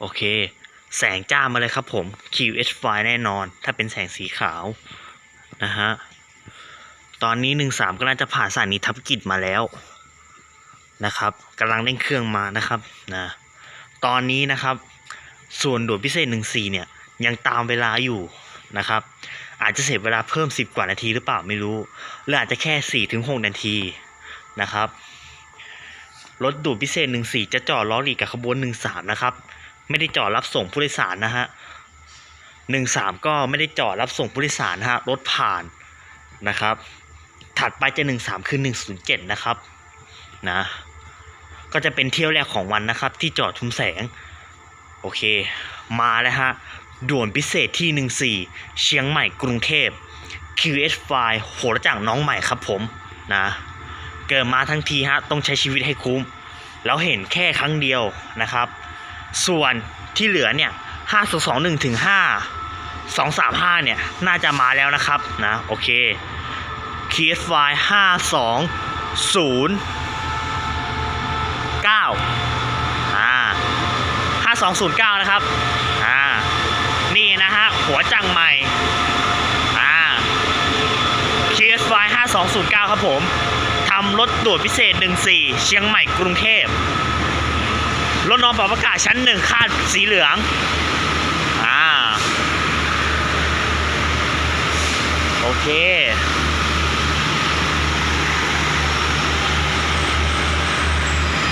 โอเค แสงจ้ามาเลยครับผม QH5 แน่นอน ถ้าเป็นแสงสีขาว นะฮะ ตอนนี้ 13ก็น่าจะผ่านสถานีทับกิจมาแล้ว นะครับกำลังเร่งเครื่องมานะครับนะตอนนี้นะครับ ส่วนด่วนพิเศษ 14 เนี่ย ยังตามเวลาอยู่นะครับ อาจจะเสียเวลาเพิ่ม 10 กว่านาทีหรือเปล่าไม่รู้หรืออาจจะแค่ 4-6 นาทีนะครับรถด่วนพิเศษ 14 จะจอดล้อหลีกกับขบวน 13 นะครับ ไม่ได้จอดรับส่งผู้โดยสารนะฮะ13ก็ไม่ได้จอดรับส่งผู้โดยสารนะฮะรถผ่านนะครับ ถัดไปจะ13คือ107นย์เจ็ดนะครับนะก็จะเป็นเที่ยวแรกของวันนะครับ ที่จอดชุมแสง โอเค มาแล้วฮะด่วนพิเศษที่ 14 เชียงใหม่กรุงเทพ QS5 โหระจากน้องใหม่ครับผมนะเกิดมาทั้งทีฮะต้องใช้ชีวิตให้คุ้ม แล้วเห็นแค่ครั้งเดียวนะครับ ส่วนที่เหลือเนี่ย5 2 2 1ถึง5 2 3 5เนี่ย น่าจะมาแล้วนะครับนะโอเค KSY 5 2 0 9อ่า5209นะครับอ่านี่นะฮะหัวจังใหม่อ่า KSY 5209ครับผมทำรถด่วนพิเศษ14เชียงใหม่กรุงเทพ รถนอนปรับอากาศชั้นหนึ่งคาดสีเหลือง อ่า โอเค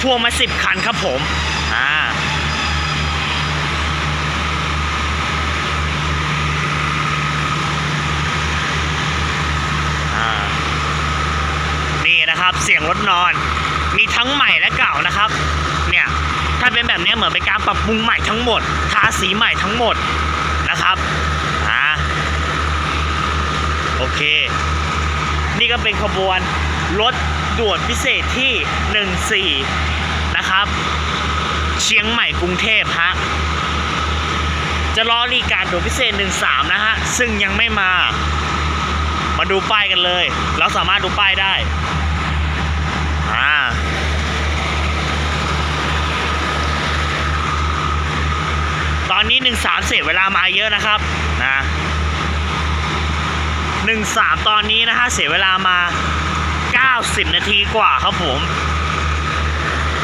พ่วงมาสิบคันครับผม อ่านี่นะครับเสียงรถนอน มีทั้งใหม่และเก่านะครับ ถ้าเป็นแบบนี้เหมือนเป็นการปรับปรุงใหม่ทั้งหมด ทาสีใหม่ทั้งหมดนะครับอ่าโอเค นี่ก็เป็นขบวนรถด่วนพิเศษที่ 14 นะครับ เชียงใหม่กรุงเทพฮะ จะรอรีการด่วนพิเศษ 13 นะฮะ ซึ่งยังไม่มา มาดูป้ายกันเลย เราสามารถดูป้ายได้อ่า ต อนนี้13เสียเวลามาเยอะนะครับนะ13ตอนนี้นะฮะเสียเวลามา90นาทีกว่าครับผม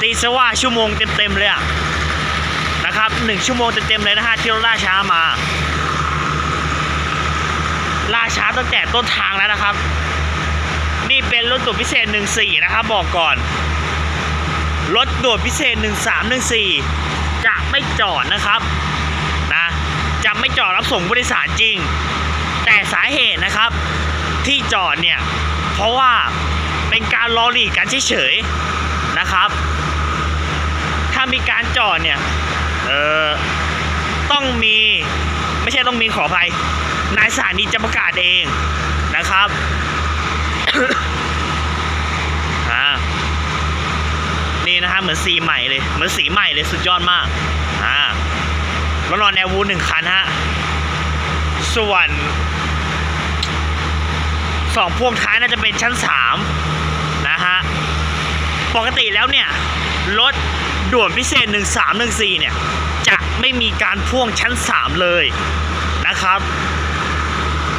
ตีซะว่าชั่วโมงเต็มๆเลยอะนะครับ1ชั่วโมงเต็มๆเลยนะฮะที่เราล่าช้ามาล่าช้าตั้งแต่ต้นทางแล้วนะครับ นี่เป็นรถด่วนพิเศษ 14 นะครับ บอกก่อน รถด่วนพิเศษ 1314 จะไม่จอดนะครับ ไม่จอดรับส่งผู้โดยสารจริง แต่สาเหตุนะครับ ที่จอดเนี่ย เพราะว่าเป็นการรอหลีกกันเฉยๆนะครับ ถ้ามีการจอดเนี่ย เออต้องมีไม่ใช่ต้องมีขออภัย นายสถานีจะประกาศเองนะครับนี่นะฮะเหมือนสีใหม่เลย เหมือนสีใหม่เลยสุดยอดมาก รถนอนแนววูหนึ่งคันฮะ ส่วนสองพ่วงท้ายน่าจะเป็นชั้นสามนะฮะ ปกติแล้วเนี่ย รถด่วนพิเศษ 1314 เนี่ย จะไม่มีการพ่วงชั้น 3 เลยนะครับ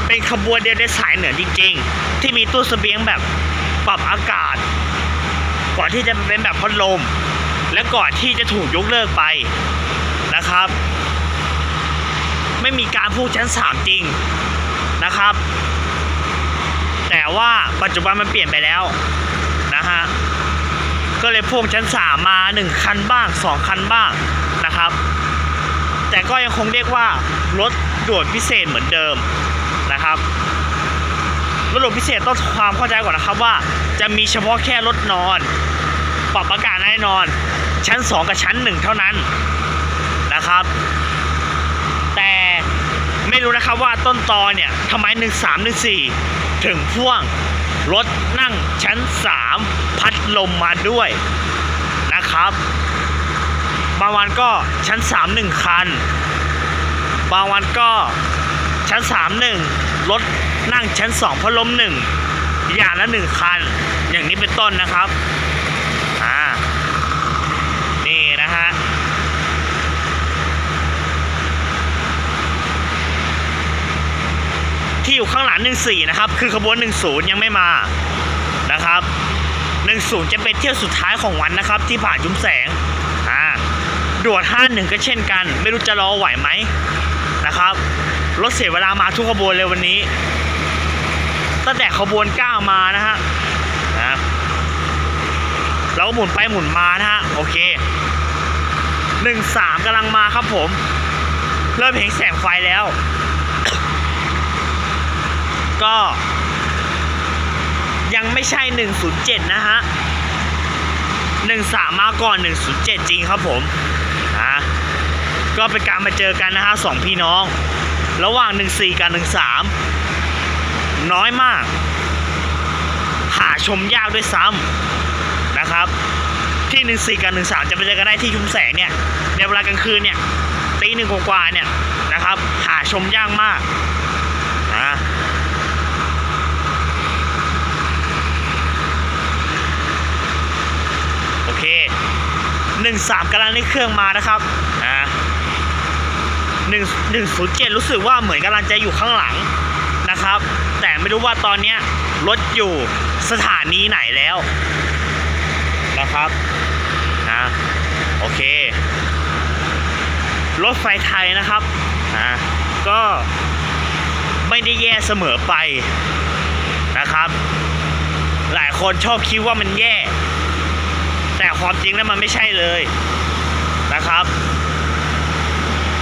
เป็นขบวนเดียวในสายเหนือจริงๆ ที่มีตู้เสบียงแบบปรับอากาศ ก่อนที่จะเป็นแบบพัดลม และก่อนที่จะถูกยกเลิกไปนะครับ ไม่มีการพูดชั้น 3 จริงนะครับ แต่ว่าปัจจุบันมันเปลี่ยนไปแล้วนะฮะก็เลยพ่วงชั้น 3 มา 1 คันบ้าง 2 คันบ้างนะครับ แต่ก็ยังคงเรียกว่ารถด่วนพิเศษเหมือนเดิมนะครับรถด่วนพิเศษต้องความเข้าใจก่อนนะครับว่า จะมีเฉพาะแค่รถนอน ปรับอากาศแน่นอน ชั้น 2 กับชั้น 1 เท่านั้นนะครับ ไม่รู้นะครับว่าต้นตอเนี่ยทำไม 1 3 1 4 ถึงพ่วงรถนั่งชั้น 3 พัดลมมาด้วยนะครับบางวันก็ชั้น 3 1 คัน บางวันก็ชั้น 3 1 รถนั่งชั้น 2 พัดลม 1 อย่างละ 1 คัน อย่างนี้เป็นต้นนะครับ อ่า นี่นะฮะ ที่อยู่ข้างหลัง 14 นะครับ คือขบวน 10 ยังไม่มานะครับ 10 จะเป็นเที่ยวสุดท้ายของวันนะครับ ที่ผ่านจุ้มแสงอ่าด่วน 51 ก็เช่นกัน ไม่รู้จะรอไหวไหมนะครับรถเสียเวลามาทุกขบวนเลยวันนี้ ตั้งแต่ขบวน 9 มานะฮะนะเราก็หมุนไปหมุนมานะฮะโอเค 13กำลังมาครับผม เริ่มเห็นแสงไฟแล้ว ก็ ยังไม่ใช่ 107 นะฮะ 13 มาก่อน 107 จริงครับผมนะก็เป็นการมาเจอกันนะฮะสองพี่น้อง ระหว่าง 14 กับ 13 น้อยมาก หาชมยากด้วยซ้ำนะครับ ที่ 14 กับ 13 จะไปเจอกันได้ที่ชุมแสงเนี่ยในเวลากลางคืนเนี่ยตีหนึ่งกว่าเนี่ยนะครับ หาชมยากมาก 13กำลังได้เครื่องมานะครับอ่าหนึ่งหนึ่งศูนย์เจ็ดรู้สึกว่าเหมือนกำลังจะอยู่ข้างหลังนะครับ แต่ไม่รู้ว่าตอนเนี้ยรถอยู่สถานีไหนแล้วนะครับนะโอเค รถไฟไทยนะครับนะก็ไม่ได้แย่เสมอไปนะครับ หลายคนชอบคิดว่ามันแย่ ความจริงแล้วมันไม่ใช่เลยนะครับ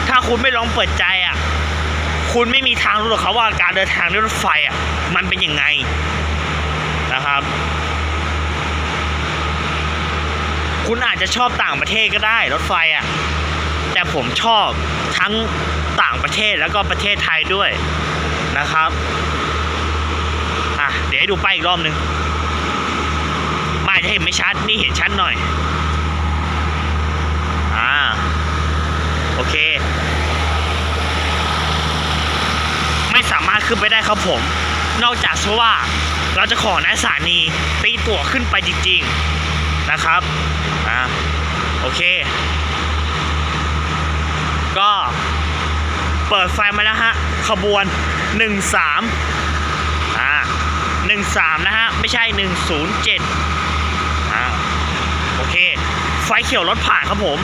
ถ้าคุณไม่ลองเปิดใจอะ คุณไม่มีทางรู้หรอกครับว่าการเดินทางด้วยรถไฟอะ มันเป็นยังไงนะครับ คุณอาจจะชอบต่างประเทศก็ได้รถไฟอะ แต่ผมชอบทั้งต่างประเทศแล้วก็ประเทศไทยด้วยนะครับ อะ เดี๋ยวให้ดูป้ายอีกรอบนึง ไม่จะเห็นไม่ชัด นี่เห็นชัดหน่อย อ่า โอเค ไม่สามารถขึ้นไปได้ครับผม นอกจากเพราะว่าเราจะขอนายสถานีตีตั๋วขึ้นไปจริง ๆ นะครับ อ่า โอเค ก็เปิดไฟมาแล้วฮะ ขบวน 13 อ่า 13 นะฮะ ไม่ใช่ 107อ่าโอเค ไฟเขียวรถผ่านครับผม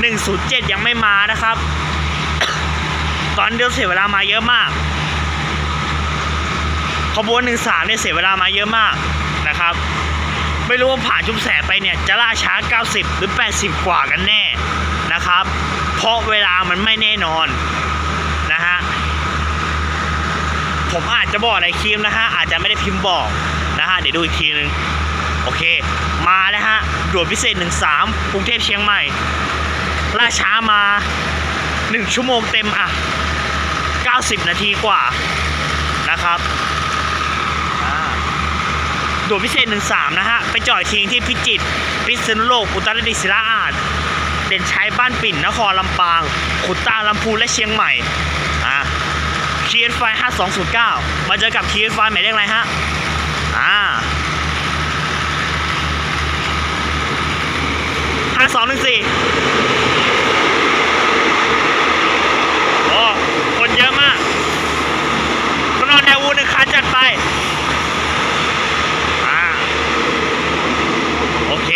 หนึ่งศูนย์เจ็ดยังไม่มานะครับ ตอนเดียวเสียเวลามาเยอะมาก ขบวนหนึ่งสามเนี่ยเสียเวลามาเยอะมากนะครับ ไม่รู้ว่าผ่านจุมแสไปเนี่ย จะล่าช้า 90 หรือ 80 กว่ากันแน่นะครับ เพราะเวลามันไม่แน่นอนนะฮะผมอาจจะบอกในคลิปนะฮะ อาจจะไม่ได้พิมพ์บอกนะฮะ เดี๋ยวดูอีกทีนึง โอเค ด่วนพิเศษ 13กรุงเทพเชียงใหม่ ล่าช้ามา 1 ชั่วโมงเต็มอะ 90 นาทีกว่านะครับด่วนพิเศษ 13 นะฮะ ไปจอดทิ้งที่พิจิตรพิษณุโลกอุตรดิตถ์ศิลาอาดเด่นชัยบ้านปิ่นนครลำปาง ขุนตาลำพูนและเชียงใหม่อ่าคีเอสไฟ5209 มาเจอกับคีเอสไฟหมายเลขอะไรฮะ อ่า ห้าสองหนึ่งสี่โอ้คนเยอะมากคนนอนแนววูหนึ่งคันจัดไปอ่าโอเค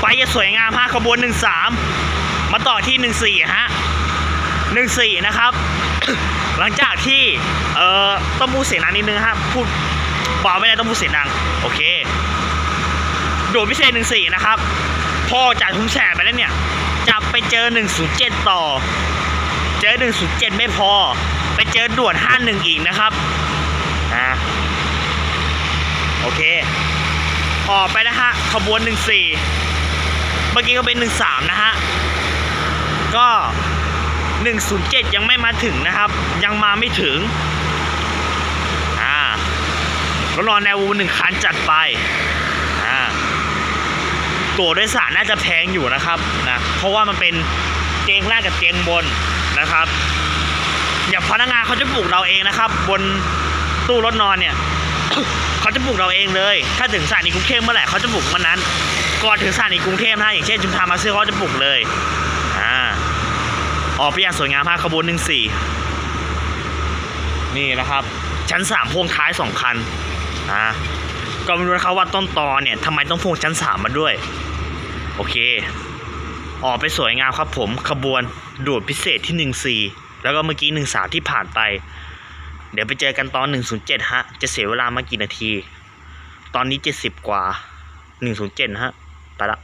ไปจะสวยงามฮะขบวนหนึ่งสามมาต่อที่หนึ่งสี่ฮะหนึ่งสี่นะครับ หลังจากที่ เอ่อต้องพูดเสียงดังนิดนึงฮะพูดเบาไม่ได้ต้องพูดเสียงดัง โอเค โดดพิเศษ14นะครับ พอจากทุ่งแสไปแล้วเนี่ย จะไปเจอ107ต่อ เจอ107ไม่พอ ไปเจอด่วน51อีกนะครับอ่าโอเค ออกไปนะฮะ ขบวน14เมื่อกี้ก็เป็น13นะฮะ ก็107ยังไม่มาถึงนะครับ ยังมาไม่ถึงอ่าก็รอแนววูหนึ่งคันจัดไป ตั๋วโดยสารน่าจะแพงอยู่นะครับนะเพราะว่ามันเป็นเตียงล่างกับเตียงบนนะครับอย่างพนักงานเขาจะปลุกเราเองนะครับ บนตู้รถนอนเนี่ยเขาจะปลุกเราเองเลย ถ้าถึงสถานีกรุงเทพเมื่อไหร่เขาจะปลุกเมื่อนั้น ก่อนถึงสถานีกรุงเทพนะอย่างเช่นชุมทามาซื้อเขาจะปลุกเลยอ่าออกไปอย่างสวยงามฮะขบวนหนึ่งสี่นี่นะครับ ชั้นสามพ่วงท้ายสองคันอ่า ก็ไม่รู้นะครับว่าต้นตอเนี่ยทำไมต้องพ่วงชั้นสามมาด้วย โอเค ออกไปสวยงามครับผมขบวนด่วนพิเศษที่หนึ่งสี่แล้วก็เมื่อกี้หนึ่งสามที่ผ่านไป เดี๋ยวไปเจอกันตอนหนึ่งศูนย์เจ็ดฮะ จะเสียเวลามากี่นาที ตอนนี้เจ็ดสิบกว่าหนึ่งศูนย์เจ็ดฮะ ไปละ